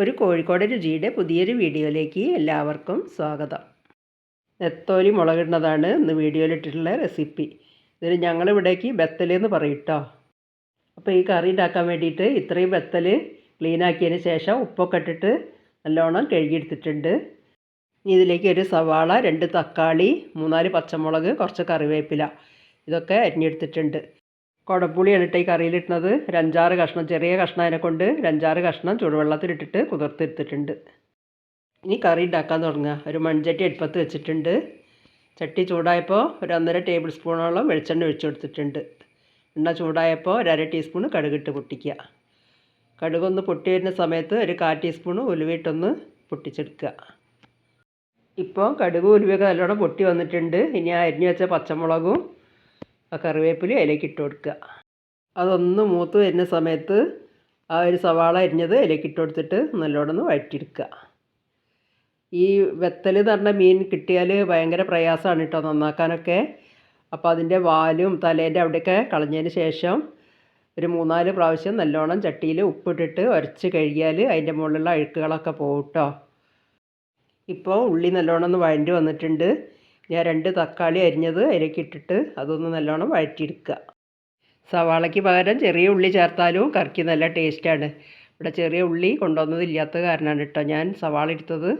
ഒരു കോഴിക്കോട് രുചിയുടെ പുതിയൊരു വീഡിയോയിലേക്ക് എല്ലാവർക്കും സ്വാഗതം. നെത്തോലി മുളകിടുന്നതാണ് ഇന്ന് വീഡിയോയിലിട്ടിട്ടുള്ള റെസിപ്പി. ഇതിന് ഞങ്ങളിവിടേക്ക് ബത്തൽ എന്ന് പറയും കേട്ടോ അപ്പോൾ ഈ കറി ഉണ്ടാക്കാൻ വേണ്ടിയിട്ട് ഇത്രയും ബത്തൽ ക്ലീൻ ആക്കിയതിന് ശേഷം ഉപ്പൊക്കെ ഇട്ടിട്ട് നല്ലോണം കഴുകിയെടുത്തിട്ടുണ്ട്. ഇനി ഇതിലേക്ക് ഒരു സവാള രണ്ട് തക്കാളി മൂന്നാൽ പച്ചമുളക് കുറച്ച് കറിവേപ്പില ഇതൊക്കെ അരിഞ്ഞെടുത്തിട്ടുണ്ട്. കുടപ്പുളിയാണ് ഇട്ട് ഈ കറിയിലിട്ടുന്നത് ഒരു അഞ്ചാറ് കഷ്ണം ചെറിയ കഷ്ണം കൊണ്ട് ഒരു അഞ്ചാറ് കഷ്ണം ചൂടുവെള്ളത്തിലിട്ടിട്ട് കുതിർത്തെടുത്തിട്ടുണ്ട് ഇനി കറി ഉണ്ടാക്കാൻ തുടങ്ങുക. ഒരു മൺചട്ടി അടുപ്പത്ത് വെച്ചിട്ടുണ്ട്. ചട്ടി ചൂടായപ്പോൾ ഒരു ഒന്നര ടേബിൾ സ്പൂണോളം വെളിച്ചെണ്ണ ഒഴിച്ചു കൊടുത്തിട്ടുണ്ട്. എണ്ണ ചൂടായപ്പോൾ ഒരു അര ടീസ്പൂൺ കടുകിട്ട് പൊട്ടിക്കുക. കടുകൊന്ന് പൊട്ടി വരുന്ന സമയത്ത് ഒരു കാ ടീസ്പൂൺ ഉലുവിട്ടൊന്ന് പൊട്ടിച്ചെടുക്കുക. ഇപ്പോൾ കടുക് ഉലുവയൊക്കെ നല്ലോണം പൊട്ടി വന്നിട്ടുണ്ട്. ഇനി അരിഞ്ഞു വെച്ച പച്ചമുളകും ആ കറിവേപ്പില അതിലേക്ക് ഇട്ട് കൊടുക്കുക. അതൊന്ന് മൂത്ത് വരുന്ന സമയത്ത് ആ ഒരു സവാള അരിഞ്ഞത് അതിലേക്ക് ഇട്ട് കൊടുത്തിട്ട് നല്ലോണം ഒന്ന് വഴറ്റിയെടുക്കുക. ഈ വെത്തൽ എന്ന് പറഞ്ഞ മീൻ കിട്ടിയാൽ ഭയങ്കര പ്രയാസമാണ് കേട്ടോ നന്നാക്കാനൊക്കെ. അപ്പോൾ അതിന്റെ വാലും തലേന്റെ അവിടെയൊക്കെ കളഞ്ഞതിന് ശേഷം ഒരു മൂന്നാൽ പ്രാവശ്യം നല്ലോണം ചട്ടിയിൽ ഉപ്പിട്ടിട്ട് ഉരച്ച് കഴുകിയാൽ അതിന്റെ മുകളിലുള്ള അഴുക്കുകളൊക്കെ പോകും കേട്ടോ. ഇപ്പോൾ ഉള്ളി നല്ലോണം ഒന്ന് വഴണ്ടി വന്നിട്ടുണ്ട്. ഞാൻ രണ്ട് തക്കാളി അരിഞ്ഞത് അതിലേക്ക് ഇട്ടിട്ട് അതൊന്ന് നല്ലോണം വഴറ്റിയെടുക്കുക. സവാളയ്ക്ക് പകരം ചെറിയ ഉള്ളി ചേർത്താലും കറിക്ക് നല്ല ടേസ്റ്റാണ്. ഇവിടെ ചെറിയ ഉള്ളി കൊണ്ടുവന്നതില്ലാത്ത കാരണമാണ് കേട്ടോ. ഞാൻ സവാള എടുത്തത്.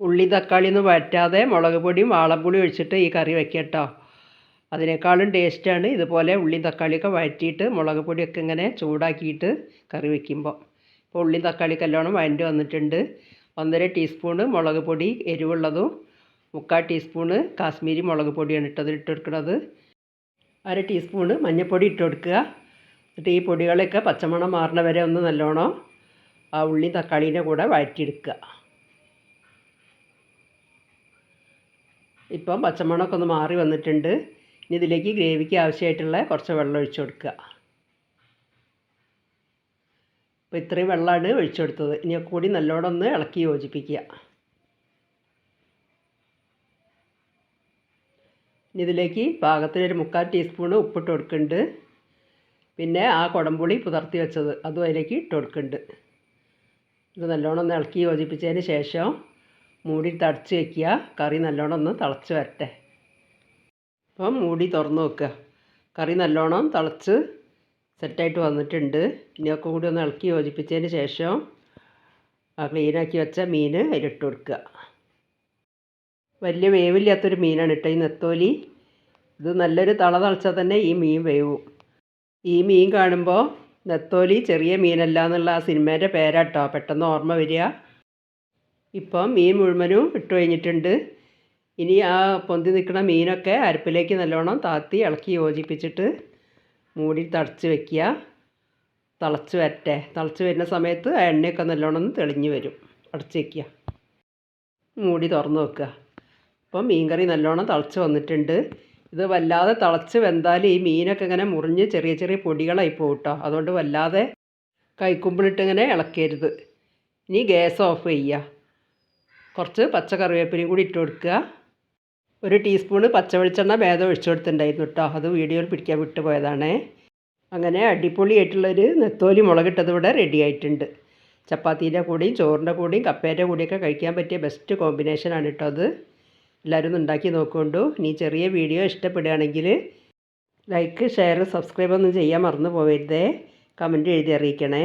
ഉള്ളി തക്കാളി ഒന്നും വഴറ്റാതെ മുളക് പൊടിയും വാളംപുളി ഒഴിച്ചിട്ട് ഈ കറി വെക്കുക കേട്ടോ. അതിനേക്കാളും ടേസ്റ്റാണ് ഇതുപോലെ ഉള്ളി തക്കാളിയൊക്കെ വഴറ്റിയിട്ട് മുളക് പൊടിയൊക്കെ ഇങ്ങനെ ചൂടാക്കിയിട്ട് കറി വെക്കുമ്പോൾ. ഇപ്പോൾ ഉള്ളി തക്കാളി കല്ലോണം വഴണ്ടി വന്നിട്ടുണ്ട്. ഒന്നര ടീസ്പൂണ് മുളക് പൊടി എരിവുള്ളതും മുക്കാൽ ടീസ്പൂണ് കാശ്മീരി മുളക് പൊടിയാണ് ഇട്ടത് ഇട്ട് കൊടുക്കുന്നത് അര ടീസ്പൂണ് മഞ്ഞൾപ്പൊടി ഇട്ട് കൊടുക്കുക എന്നിട്ട് ഈ പൊടികളൊക്കെ പച്ചമണം മാറണ വരെ ഒന്ന് നല്ലോണം ആ ഉള്ളി തക്കാളീന്റെ കൂടെ വഴറ്റിയെടുക്കുക. ഇപ്പം പച്ചമണമൊക്കെ ഒന്ന് മാറി വന്നിട്ടുണ്ട്. ഇനി ഇതിലേക്ക് ഗ്രേവിക്ക് ആവശ്യമായിട്ടുള്ള കുറച്ച് വെള്ളം ഒഴിച്ചു കൊടുക്കുക. അപ്പോൾ ഇത്രയും വെള്ളമാണ് ഒഴിച്ചു കൊടുത്തത്. ഇനി കൂടി നല്ലോണം ഒന്ന് ഇളക്കി യോജിപ്പിക്കുക. ഇനി ഇതിലേക്ക് പാകത്തിനൊരു മുക്കാൽ ടീസ്പൂണ് ഉപ്പിട്ട് കൊടുക്കുന്നുണ്ട്. പിന്നെ ആ കുടംപുളി പുതർത്തി വെച്ചത് അതും അതിലേക്ക് ഇട്ട് കൊടുക്കുന്നുണ്ട്. ഇത് നല്ലോണം ഒന്ന് ഇളക്കി യോജിപ്പിച്ചതിന് ശേഷം മൂടി തടച്ച് വയ്ക്കുക കറി നല്ലോണം ഒന്ന് തിളച്ച് വരട്ടെ. അപ്പം മൂടി തുറന്ന് വെക്കുക കറി നല്ലോണം തിളച്ച് സെറ്റായിട്ട് വന്നിട്ടുണ്ട്. ഇനിയൊക്കെ കൂടി ഒന്ന് ഇളക്കി യോജിപ്പിച്ചതിന് ശേഷം ക്ലീനാക്കി വെച്ച മീൻ അതിലിട്ട് കൊടുക്കുക. വലിയ വേവില്ലാത്തൊരു മീനാണ് കേട്ടോ ഈ നെത്തോലി. ഇത് നല്ലൊരു തള തളച്ചാൽ തന്നെ ഈ മീൻ വേവും. ഈ മീൻ കാണുമ്പോൾ നെത്തോലി ചെറിയ മീനല്ല എന്നുള്ള ആ സിനിമേന്റെ പേരാട്ടോ. പെട്ടെന്ന് ഓർമ്മ വരിക. ഇപ്പം മീൻ മുഴുവനും ഇട്ട് കഴിഞ്ഞിട്ടുണ്ട്. ഇനി ആ പൊന്തി നിൽക്കുന്ന മീനൊക്കെ അരപ്പിലേക്ക് നല്ലോണം താത്തി ഇളക്കി യോജിപ്പിച്ചിട്ട് മൂടി തടച്ച് വെക്കുക. തിളച്ച് വരട്ടെ. തിളച്ച് വരുന്ന സമയത്ത് ആ എണ്ണയൊക്കെ നല്ലോണം തെളിഞ്ഞ് വരും. അടച്ച് വയ്ക്കുക മൂടി തുറന്ന് വെക്കുക. അപ്പം മീൻകറി നല്ലോണം തിളച്ച് വന്നിട്ടുണ്ട്. ഇത് വല്ലാതെ തിളച്ച് വെന്താൽ ഈ മീനൊക്കെ ഇങ്ങനെ മുറിഞ്ഞ് ചെറിയ ചെറിയ പൊടികളായി പോകും കേട്ടോ അതുകൊണ്ട് വല്ലാതെ കൈക്കുമ്പിളിട്ട് ഇങ്ങനെ ഇളക്കരുത്. ഇനി ഗ്യാസ് ഓഫ് ചെയ്യുക കുറച്ച് പച്ച കറിവേപ്പിലയും കൂടി ഇട്ട് കൊടുക്കുക. ഒരു ടീസ്പൂണ് പച്ച വെളിച്ചെണ്ണ ഭേദം ഒഴിച്ചു കൊടുത്തിട്ടുണ്ടായിരുന്നു കേട്ടോ. അത് വീഡിയോയിൽ പിടിക്കാൻ വിട്ടു പോയതാണേ. അങ്ങനെ അടിപൊളിയായിട്ടുള്ളൊരു നെത്തോലി മുളകിട്ടത് ഇവിടെ റെഡി ആയിട്ടുണ്ട്. ചപ്പാത്തീന്റെ കൂടെയും ചോറിന്റെ കൂടെയും കപ്പേന്റെ കൂടെയൊക്കെ കഴിക്കാൻ പറ്റിയ ബെസ്റ്റ് കോമ്പിനേഷനാണ് കേട്ടോ അത്. എല്ലാവരും ഒന്ന് ഉണ്ടാക്കി നോക്കുകൊണ്ടു ഇനി ചെറിയ വീഡിയോ ഇഷ്ടപ്പെടുകയാണെങ്കിൽ ലൈക്ക് ഷെയർ സബ്സ്ക്രൈബ് ഒന്നും ചെയ്യാൻ മറന്നു പോകരുതേ കമന്റ് എഴുതി അറിയിക്കണേ.